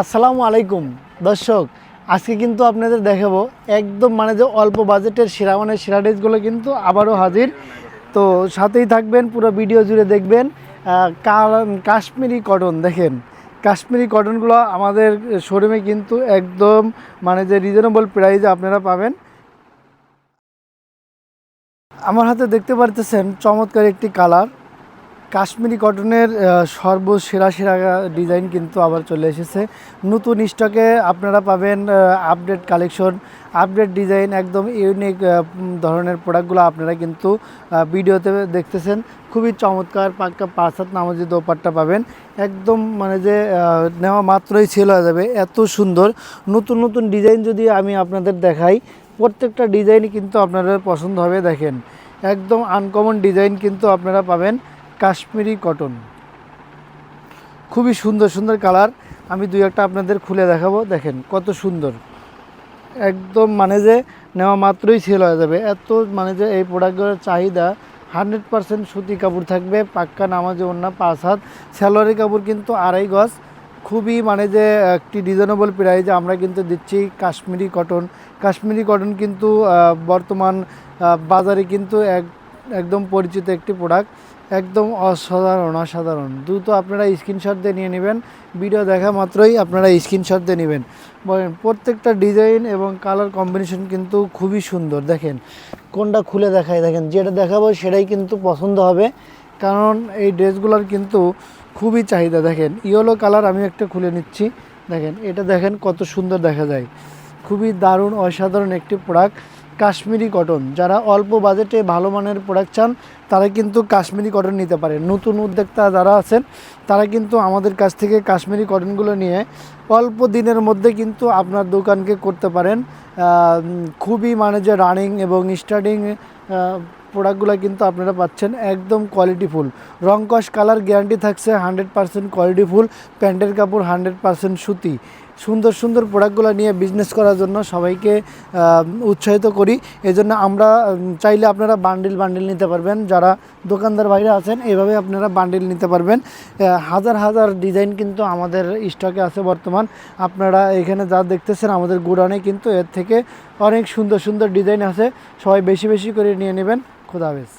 আসসালামু আলাইকুম। দর্শক, আজকে কিন্তু আপনাদের দেখাবো একদম মানে যে অল্প বাজেটের সেরা মানে সেরা ড্রেসগুলো কিন্তু আবারও হাজির। তো সাথেই থাকবেন, পুরো ভিডিও জুড়ে দেখবেন। কাশ্মীরি কটন দেখেন। কাশ্মীরি কটনগুলো আমাদের শোরুমে কিন্তু একদম মানে যে রিজনেবল প্রাইসে আপনারা পাবেন। আমার হাতে দেখতে পারতেছেন চমৎকার একটি কালার কাশ্মীরি কটনের সর্বসেরা সেরা ডিজাইন কিন্তু আবার চলে এসেছে। নতুন স্টকে আপনারা পাবেন আপডেট কালেকশন আপডেট ডিজাইন একদম ইউনিক ধরনের প্রোডাক্টগুলো আপনারা কিন্তু ভিডিওতে দেখতেছেন। খুবই চমৎকার পাক্কা পাঁচ হাত নামাজি দোপাট্টা পাবেন। একদম মানে যে নেওয়া মাত্রই ছেল হয়ে যাবে। এত সুন্দর। নতুন নতুন ডিজাইন যদি আমি আপনাদের দেখাই, প্রত্যেকটা ডিজাইনই কিন্তু আপনাদের পছন্দ হবে, দেখেন। একদম আনকমন ডিজাইন কিন্তু আপনারা পাবেন। কাশ্মীরি কটন। খুবই সুন্দর সুন্দর কালার। আমি দুই একটা আপনাদের খুলে দেখাবো। দেখেন, কত সুন্দর। একদম মানে যে নেওয়া মাত্রই সেল হয়ে যাবে। এত মানে যে এই প্রোডাক্টগুলোর চাহিদা হান্ড্রেড পারসেন্ট সুতি কাপড় থাকবে, পাক্কা নামাজে অন্য পাঁচ হাত। স্যালোয়ারি কাপড় কিন্তু আড়াই গজ। খুবই মানে যে একটি রিজনেবল প্রাইজে আমরা কিন্তু দিচ্ছি কাশ্মীরি কটন। কাশ্মীরি কটন কিন্তু বর্তমান বাজারে কিন্তু এক, একদম পরিচিত একটি প্রোডাক্ট একদম অসাধারণ অসাধারণ। দ্রুত আপনারা স্ক্রিনশট দিয়ে নিয়ে নেবেন। ভিডিও দেখা মাত্রই আপনারা স্ক্রিনশট দিয়ে নেবেন। বলেন, প্রত্যেকটা ডিজাইন এবং কালার কম্বিনেশন কিন্তু খুবই সুন্দর। দেখেন, কোনটা খুলে দেখায়? দেখেন, যেটা দেখাবো সেটাই কিন্তু পছন্দ হবে। কারণ এই ড্রেসগুলোর কিন্তু খুবই চাহিদা। দেখেন ইয়েলো কালার আমি একটা খুলে নিচ্ছি। দেখেন, এটা দেখেন কত সুন্দর দেখা যায়। খুবই দারুণ, অসাধারণ একটি প্রোডাক্ট কাশ্মীরি কটন। যারা অল্প বাজেটে ভালো মানের প্রোডাক্ট চান, তারা কিন্তু কাশ্মীরি কটন নিতে পারে। নতুন উদ্যোক্তা যারা আছেন, তারা কিন্তু আমাদের কাছ থেকে কাশ্মীরি কটনগুলো নিয়ে অল্প দিনের মধ্যে কিন্তু আপনার দোকানকে করতে পারেন। খুবই মানে যে রানিং এবং স্টার্টিং প্রোডাক্টগুলো কিন্তু আপনারা পাচ্ছেন একদম কোয়ালিটিফুল রংকশ কালার গ্যারান্টি থাকছে হান্ড্রেড পারসেন্ট কোয়ালিটিফুল প্যান্টের কাপড় হান্ড্রেড পার্সেন্ট সুতি। সুন্দর সুন্দর প্রোডাক্টগুলো নিয়ে বিজনেস করার জন্য সবাইকে উৎসাহিত করি। এজন্য আমরা চাইলে আপনারা বান্ডিল বান্ডিল নিতে পারবেন। যারা দোকানদার বাইরে আছেন, এভাবে আপনারা বান্ডিল নিতে পারবেন। হাজার হাজার ডিজাইন কিন্তু আমাদের স্টকে আছে বর্তমান। আপনারা এখানে যা দেখতেছেন আমাদের গোডাউনে কিন্তু এর থেকে অনেক সুন্দর সুন্দর ডিজাইন আছে। সবাই বেশি বেশি করে নিয়ে নেবেন। খোদা হাফেজ।